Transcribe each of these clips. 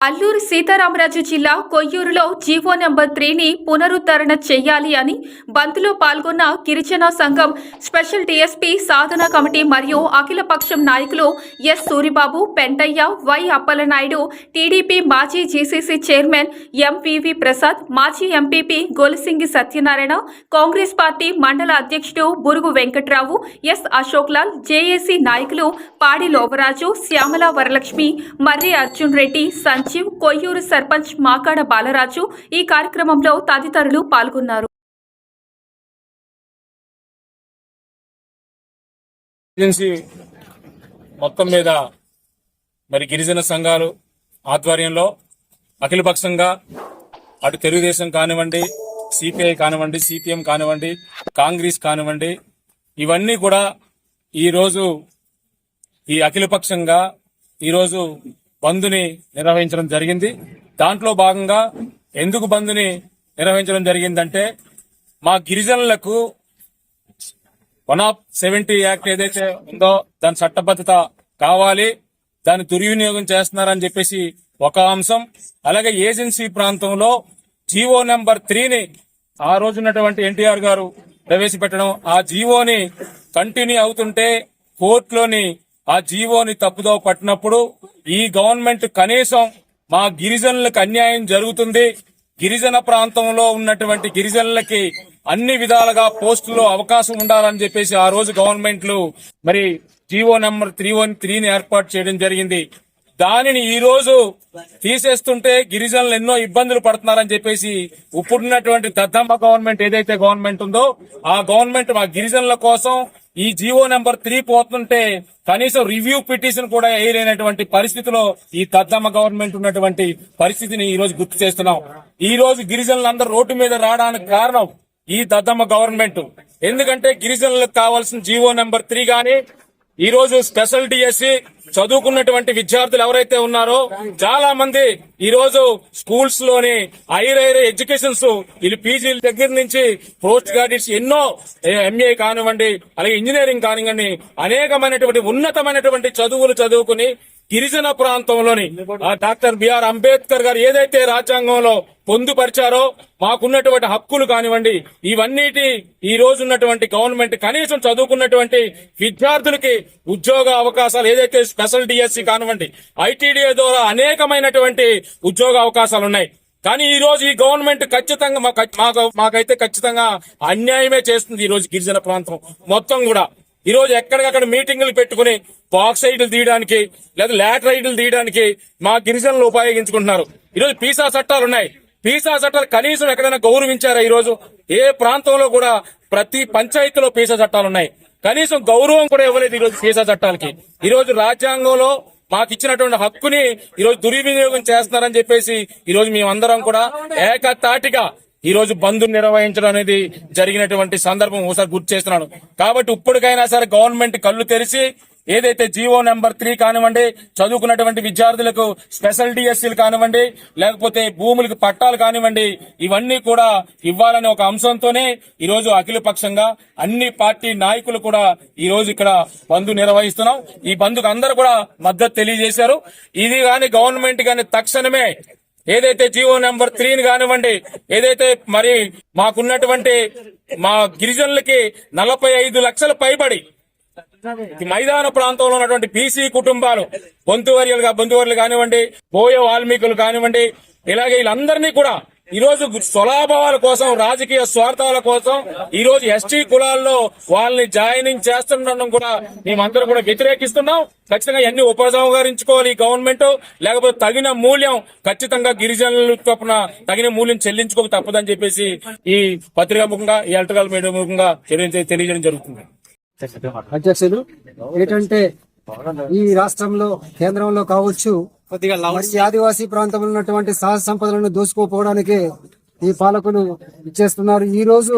అల్లూరు సీతారామరాజు జిల్లా కొయ్యూరులో GO number త్రీని పునరుద్ధరణ చేయాలి అని బంద్లో పాల్గొన్న గిరిజన సంఘం స్పెషల్ డీఎస్పీ సాధన కమిటీ మరియు అఖిలపక్షం నాయకులు S Suribabu Pentayya Y Appalanaidu TDP మాజీ జీసీసీ చైర్మన్ ఎంవివి ప్రసాద్ మాజీ ఎంపీపీ గోలిసింగి సత్యనారాయణ కాంగ్రెస్ పార్టీ మండల అధ్యక్షుడు బురుగు వెంకట్రావు ఎస్ అశోక్ లాల్ జేఏసీ నాయకులు పాడి లోవరాజు శ్యామల వరలక్ష్మి మర్రి అర్జున్ రెడ్డి సంజీవ్ కొయ్యూరు సర్పంచ్ మాకాడ బాలరాజు ఈ కార్యక్రమంలో తదితరులు పాల్గొన్నారు. ఏజెన్సీ మొత్తం మీద మరి గిరిజన సంఘాలు ఆధ్వర్యంలో అఖిలపక్షంగా అటు తెలుగుదేశం కానివ్వండి సిపిఐ కానివ్వండి సిపిఎం కానివ్వండి కాంగ్రెస్ కానివ్వండి ఇవన్నీ కూడా ఈరోజు ఈ అఖిలపక్షంగా ఈరోజు బంద్ని నిర్వహించడం జరిగింది. దాంట్లో భాగంగా ఎందుకు బంద్ని నిర్వహించడం జరిగిందంటే మా గిరిజనులకు వన్ ఆఫ్ సెవెంటీ యాక్ట్ ఏదైతే ఉందో దాని చట్టబద్ధత కావాలి దాన్ని దుర్వినియోగం చేస్తున్నారని చెప్పేసి ఒక అంశం. అలాగే ఏజెన్సీ ప్రాంతంలో జీవో నెంబర్ త్రీని ఆ రోజున్నటువంటి ఎన్టీఆర్ గారు ప్రవేశపెట్టడం ఆ జీవోని కంటిన్యూ అవుతుంటే కోర్టులోని ఆ జీవోని తప్పుదో పట్టినప్పుడు ఈ గవర్నమెంట్ కనీసం మా గిరిజనులకు అన్యాయం జరుగుతుంది. గిరిజన ప్రాంతంలో ఉన్నటువంటి గిరిజనులకి అన్ని విధాలుగా పోస్టులో అవకాశం ఉండాలని చెప్పేసి ఆ రోజు గవర్నమెంట్లు మరి జీవో నెంబర్ త్రీ వన్ త్రీని ఏర్పాటు చేయడం జరిగింది. దానిని ఈ రోజు తీసేస్తుంటే గిరిజనులు ఎన్నో ఇబ్బందులు పడుతున్నారని చెప్పేసి ఇప్పుడున్నటువంటి దద్దమ్మ గవర్నమెంట్ ఏదైతే గవర్నమెంట్ ఉందో ఆ గవర్నమెంట్ మా గిరిజనుల కోసం ఈ జీవో నెంబర్ త్రీ పోతుంటే కనీసం రివ్యూ పిటిషన్ కూడా వేయలేనటువంటి పరిస్థితిలో ఈ తద్దమ్మ గవర్నమెంట్ ఉన్నటువంటి పరిస్థితిని ఈ రోజు గుర్తు చేస్తున్నాం. ఈ రోజు గిరిజనులందరూ రోడ్డు మీద రావడానికి కారణం ఈ దద్దమ్మ గవర్నమెంట్. ఎందుకంటే గిరిజనులకు కావాల్సిన జీవో నెంబర్ త్రీ గాని ఈ రోజు స్పెషల్ డిఎస్సి చదువుకున్నటువంటి విద్యార్థులు ఎవరైతే ఉన్నారో చాలా మంది ఈ రోజు స్కూల్స్లోని హైర్ హైర్ ఎడ్యుకేషన్స్ వీళ్ళు పీజీల దగ్గర నుంచి పోస్ట్ గ్రాడ్యుయేట్స్ ఎన్నో ఎంఏ కానివ్వండి అలాగే ఇంజనీరింగ్ కానివ్వండి అనేకమైనటువంటి ఉన్నతమైనటువంటి చదువులు చదువుకుని గిరిజన ప్రాంతంలోని డాక్టర్ బిఆర్ అంబేద్కర్ గారు ఏదైతే రాజ్యాంగంలో పొందుపరిచారో మాకున్నటువంటి హక్కులు కానివ్వండి ఇవన్నిటి ఈ రోజు ఉన్నటువంటి గవర్నమెంట్ కనీసం చదువుకున్నటువంటి విద్యార్థులకి ఉద్యోగ అవకాశాలు ఏదైతే స్పెషల్ డిఎస్సి కానివ్వండి ఐటీడీఏ ద్వారా అనేకమైనటువంటి ఉద్యోగ అవకాశాలు ఉన్నాయి కానీ ఈ రోజు ఈ గవర్నమెంట్ ఖచ్చితంగా మాకు- మాకైతే ఖచ్చితంగా అన్యాయమే చేస్తుంది ఈ రోజు గిరిజన ప్రాంతం మొత్తం కూడా. ఈరోజు ఎక్కడికక్కడ మీటింగులు పెట్టుకుని బాక్సైడ్లు తీయడానికి లేదా లాటరైడ్లు తీయడానికి మా గిరిజనులు ఉపయోగించుకుంటున్నారు. ఈరోజు పీసా చట్టాలు ఉన్నాయి. పీసా చట్టాలు కనీసం ఎక్కడైనా గౌరవించారా ఈరోజు ఏ ప్రాంతంలో కూడా ప్రతి పంచాయతీలో పీసా చట్టాలు ఉన్నాయి. కనీసం గౌరవం కూడా ఇవ్వలేదు ఈరోజు పీసా చట్టాలకి. ఈరోజు రాజ్యాంగంలో మాకు ఇచ్చినటువంటి హక్కుని ఈరోజు దుర్వినియోగం చేస్తున్నారని చెప్పేసి ఈరోజు మేమందరం కూడా ఏకతాటిగా ఈ రోజు బంద్ నిర్వహించడం అనేది జరిగినటువంటి సందర్భం ఒకసారి గుర్తు చేస్తున్నాను. కాబట్టి ఇప్పటికైనా సరే గవర్నమెంట్ కళ్ళు తెరిచి ఏదైతే జీవో నెంబర్ త్రీ కానివ్వండి చదువుకున్నటువంటి విద్యార్థులకు స్పెషల్ డిఎస్సీలు కానివ్వండి లేకపోతే భూములకు పట్టాలు కానివ్వండి ఇవన్నీ కూడా ఇవ్వాలనే ఒక అంశంతోనే ఈ రోజు అఖిల పక్షంగా అన్ని పార్టీ నాయకులు కూడా ఈ రోజు ఇక్కడ బంద్ నిర్వహిస్తున్నాం. ఈ బంద్కు అందరూ కూడా మద్దతు తెలియజేశారు. ఇది గాని గవర్నమెంట్ గాని తక్షణమే ఏదైతే జీవో నెంబర్ త్రీని కానివ్వండి ఏదైతే మరి మాకున్నటువంటి మా గిరిజనులకి నలభై ఐదు లక్షల పైబడి మైదాన ప్రాంతంలో ఉన్నటువంటి బీసీ కుటుంబాలు బొంతువర్యులుగా బొంతువర్యులు కానివ్వండి బోయ వాల్మీకులు కానివ్వండి ఇలాగే వీళ్ళందరినీ కూడా ఈ రోజు స్వలాభావాల కోసం రాజకీయ స్వార్థాల కోసం ఈరోజు ఎస్టీ కులాల్లో వాళ్ళని జాయినింగ్ చేస్తుండడం కూడా మేమందరం కూడా వ్యతిరేకిస్తున్నాం. ఖచ్చితంగా ఎన్ని ఉపసంహరించుకోవాలి ఈ గవర్నమెంట్? లేకపోతే తగిన మూల్యం ఖచ్చితంగా గిరిజనుల తప్పున తగిన మూల్యం చెల్లించుకోక తప్పదని చెప్పేసి ఈ పత్రికా ముఖంగా ఈ ఎలక్ట్రికల్ మీడియా ముఖంగా తెలియజేయడం జరుగుతుంది. అధ్యక్షులు ఏంటంటే ఈ రాష్ట్రంలో కేంద్రంలో కావచ్చు మరి ఆదివాసీ ప్రాంతంలో ఉన్నటువంటి సహజ సంపదలను దోసుకోపోవడానికి ఈ పాలకులు ఇచ్చేస్తున్నారు. ఈ రోజు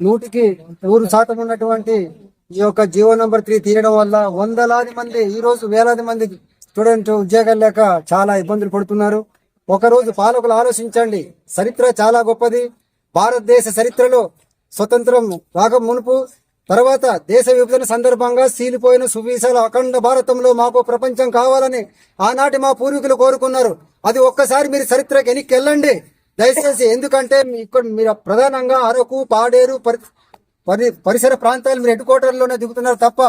నూటికి నూరు శాతం ఉన్నటువంటి ఈ యొక్క జీవో నంబర్ త్రీ తీయడం వల్ల వందలాది మంది ఈ రోజు వేలాది మంది స్టూడెంట్ ఉద్యోగాలు లేక చాలా ఇబ్బందులు పడుతున్నారు. ఒకరోజు పాలకులు ఆలోచించండి. చరిత్ర చాలా గొప్పది. భారతదేశ చరిత్రలో స్వతంత్రం రాక మునుపు తర్వాత దేశ విభజన సందర్భంగా సీలిపోయిన సువిశాల అఖండ భారతంలో మాకు ప్రపంచం కావాలని ఆనాటి మా పూర్వీకులు కోరుకున్నారు. అది ఒక్కసారి మీరు చరిత్రకి వెనక్కి వెళ్ళండి దయచేసి ఎందుకంటే ఇక్కడ మీరు ప్రధానంగా అరకు పాడేరు పరి పరి- పరిసర ప్రాంతాలు మీరు హెడ్ క్వార్టర్లోనే దిగుతున్నారు తప్ప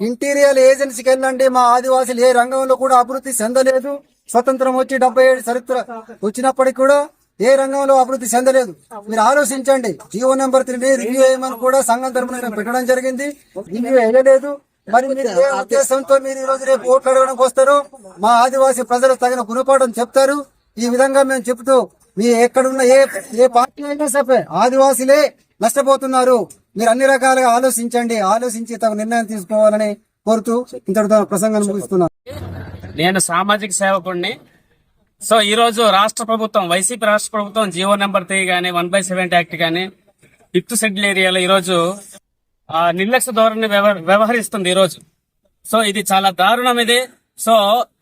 ఇంటీరియర్ ఏజెన్సీకి వెళ్ళండి. మా ఆదివాసులు ఏ రంగంలో కూడా అభివృద్ధి చెందలేదు. స్వతంత్రం వచ్చి డెబ్బై ఏడు చరిత్ర వచ్చినప్పటికీ కూడా ఏ రంగంలో అభివృద్ధి చెందలేదు. మీరు ఆలోచించండి. జియో నెంబర్ త్రీ రివ్యూ చేయమని కూడా సంఘం తరపున పెట్టడం జరిగింది. రివ్యూ వేయలేదు. మరి మీరు ఏ ఉద్దేశంతో మీరు ఈ రోజు రేపు ఓట్లు అడగడానికి వస్తారు మా ఆదివాసీ ప్రజలు తగిన గుణపాఠం చెప్తారు. ఈ విధంగా మేము చెప్తూ మీ ఎక్కడున్న ఏ ఏ పార్టీ అయినా సరే ఆదివాసులే నష్టపోతున్నారు. మీరు అన్ని రకాలుగా ఆలోచించండి. ఆలోచించి తమ నిర్ణయం తీసుకోవాలని కోరుతూ ఇంతటితో ప్రసంగాన్ని ముగిస్తున్నాను. నేను సామాజిక సేవకుడిని. సో ఈ రోజు రాష్ట్ర ప్రభుత్వం వైసీపీ రాష్ట్ర ప్రభుత్వం జీవో నెంబర్ త్రీ గానీ వన్ బై సెవెంటీ యాక్ట్ గానీ ఫిఫ్త్ షెడ్యూల్ ఏరియాలో ఈ రోజు ఆ, నిర్లక్ష్య ధోరణి వ్యవహరిస్తుంది ఈ రోజు. సో ఇది చాలా దారుణం ఇది. సో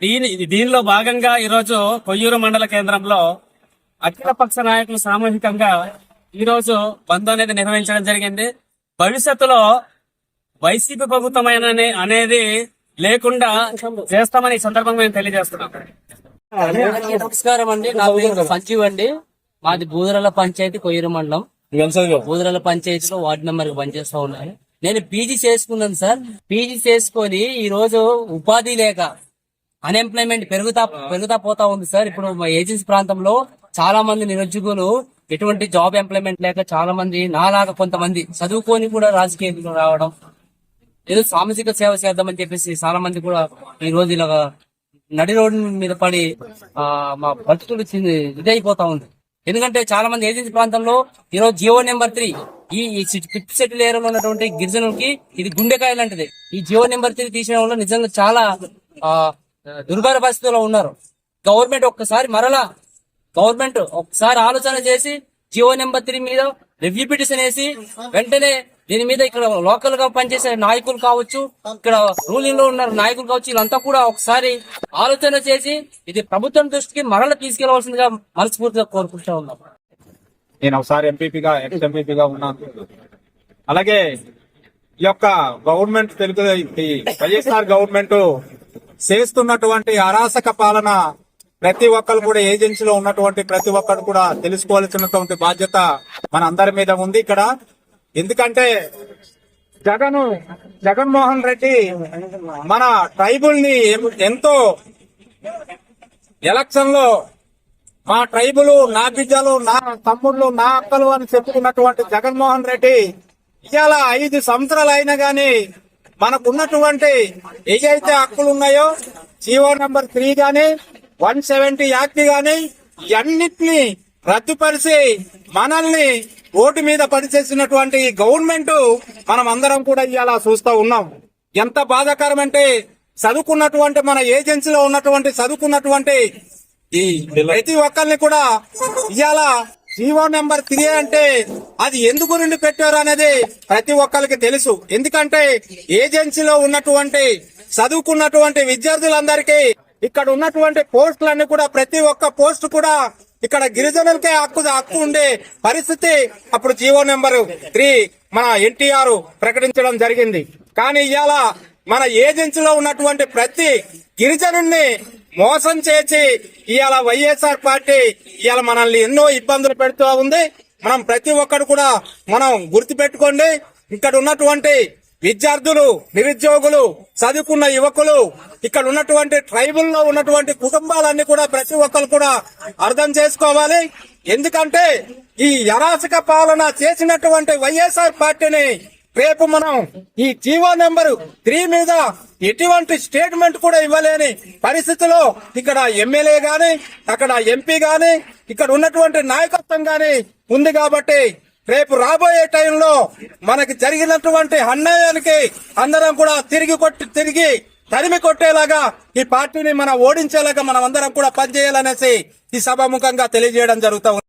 దీని దీనిలో భాగంగా ఈ రోజు కొయ్యూరు మండల కేంద్రంలో అఖిలపక్ష నాయకులు సామూహికంగా ఈ రోజు బంద్ అనేది నిర్వహించడం జరిగింది. భవిష్యత్తులో వైసీపీ ప్రభుత్వం అయిన- అనేది లేకుండా చేస్తామని ఈ సందర్భంగా మేము తెలియజేస్తున్నాం. నమస్కారం అండి. నా పేరు సంజీవ్ అండి. మాది బూదరల పంచాయతీ కొయ్యూరు మండలం. బూదరల పంచాయతీలో వార్డు మెంబర్గా పనిచేస్తా ఉన్నాను. నేను పీజీ చేసుకున్నాను సార్. పీజీ చేసుకొని ఈ రోజు ఉపాధి లేక అన్ఎంప్లాయ్మెంట్ పెరుగుతా పెరుగుతా పోతా ఉంది సార్. ఇప్పుడు మా ఏజెన్సీ ప్రాంతంలో చాలా మంది నిరుద్యోగులు ఎటువంటి జాబ్ ఎంప్లాయ్మెంట్ లేక చాలా మంది నాలాగా కొంతమంది చదువుకొని కూడా రాజకీయంలో రావడం ఏదో సామాజిక సేవ చేద్దామని చెప్పేసి చాలా మంది కూడా ఈ రోజు ఇలా నడి రోడ్డు మీద పడి ఆ మా బతుకులు ఇదైపోతా ఉంది. ఎందుకంటే చాలా మంది ఏజెన్సీ ప్రాంతంలో ఈ రోజు జియో నెంబర్ త్రీ ఈ ఈ ఫిఫ్త్ సెటిల్ ఏరియాలో ఉన్నటువంటి గిరిజనులకి ఇది గుండెకాయ లాంటిది. ఈ జియో నెంబర్ త్రీ తీసిన వల్ల నిజంగా చాలా ఆ దుర్భర పరిస్థితుల్లో ఉన్నారు. గవర్నమెంట్ ఒక్కసారి మరలా గవర్నమెంట్ ఒకసారి ఆలోచన చేసి జియో నెంబర్ త్రీ మీద రివ్యూ పిటిషన్ వేసి వెంటనే దీని మీద ఇక్కడ లోకల్గా పనిచేసే నాయకులు కావచ్చు ఇక్కడ రూలింగ్లో ఉన్న నాయకులు కావచ్చు వీళ్ళంతా కూడా ఒకసారి ఆలోచన చేసి ఇది ప్రభుత్వం దృష్టికి మరల తీసుకెళ్ళవలసిందిగా మనస్ఫూర్తిగా కోరుకుంటా ఉన్నాం. నేను ఒకసారి ఎంపీపీగా ఎక్స్ ఎంపీపీగా ఉన్నాను. అలాగే ఈ యొక్క గవర్నమెంట్ తెలుగు వైఎస్ఆర్ గవర్నమెంట్ చేస్తున్నటువంటి అరాసక పాలన ప్రతి ఒక్కరు కూడా ఏజెన్సీలో ఉన్నటువంటి ప్రతి ఒక్కరు కూడా తెలుసుకోవాల్సినటువంటి బాధ్యత మన అందరి మీద ఉంది. ఇక్కడ ఎందుకంటే జగన్ జగన్మోహన్ రెడ్డి మన ట్రైబుల్ని ఎంతో ఎలక్షన్లో మా ట్రైబులు నా బిడ్డలు నా తమ్ముళ్ళు నా అక్కలు అని చెప్పుకున్నటువంటి జగన్మోహన్ రెడ్డి ఇవాళ ఐదు సంవత్సరాలు అయినా గాని మనకున్నటువంటి ఏదైతే హక్కులు ఉన్నాయో జీవో నంబర్ త్రీ గాని వన్ సెవెంటీ యాక్ట్ గాని ఇవన్నిటిని రద్దుపరిచి మనల్ని ఓటు మీద పనిచేసినటువంటి ఈ గవర్నమెంట్ మనం అందరం కూడా ఇవాళ చూస్తూ ఉన్నాం. ఎంత బాధాకరం అంటే చదువుకున్నటువంటి మన ఏజెన్సీలో ఉన్నటువంటి చదువుకున్నటువంటి ఈ ప్రతి ఒక్కరిని కూడా ఇవాళ జీవో నెంబర్ త్రీ అంటే అది ఎందుకు నుండి పెట్టారు అనేది ప్రతి ఒక్కరికి తెలుసు. ఎందుకంటే ఏజెన్సీలో ఉన్నటువంటి చదువుకున్నటువంటి విద్యార్థులందరికీ ఇక్కడ ఉన్నటువంటి పోస్టులన్నీ కూడా ప్రతి ఒక్క పోస్ట్ కూడా ఇక్కడ గిరిజనులకే హక్కు హక్కు ఉండే పరిస్థితి అప్పుడు జీవో నెంబర్ త్రీ మన ఎన్టీఆర్ ప్రకటించడం జరిగింది. కానీ ఇవాళ మన ఏజెన్సీలో ఉన్నటువంటి ప్రతి గిరిజనుణ్ణి మోసం చేసి ఇవాళ వైఎస్ఆర్ పార్టీ ఇవాళ మనల్ని ఎన్నో ఇబ్బందులు పెడుతూ ఉంది. మనం ప్రతి ఒక్కరు కూడా మనం గుర్తు పెట్టుకోండి ఇక్కడ ఉన్నటువంటి విద్యార్థులు నిరుద్యోగులు చదువుకున్న యువకులు ఇక్కడ ఉన్నటువంటి ట్రైబుల్లో ఉన్నటువంటి కుటుంబాలన్నీ కూడా ప్రతి ఒక్కరు కూడా అర్థం చేసుకోవాలి. ఎందుకంటే ఈ అరాచక పాలన చేసినటువంటి వైఎస్ఆర్ పార్టీని రేపు మనం ఈ జీవో నెంబరు త్రీ మీద ఎటువంటి స్టేట్మెంట్ కూడా ఇవ్వలేని పరిస్థితిలో ఇక్కడ ఎమ్మెల్యే గాని అక్కడ ఎంపీ గాని ఇక్కడ ఉన్నటువంటి నాయకత్వం గాని ఉంది కాబట్టి రేపు రాబోయే టైంలో మనకి జరిగినటువంటి అన్యాయానికి అందరం కూడా తిరిగి కొట్టి తిరిగి తరిమి కొట్టేలాగా ఈ పార్టీని మనం ఓడించేలాగా మనం అందరం కూడా పనిచేయాలనేసి ఈ సభాముఖంగా తెలియజేయడం జరుగుతూ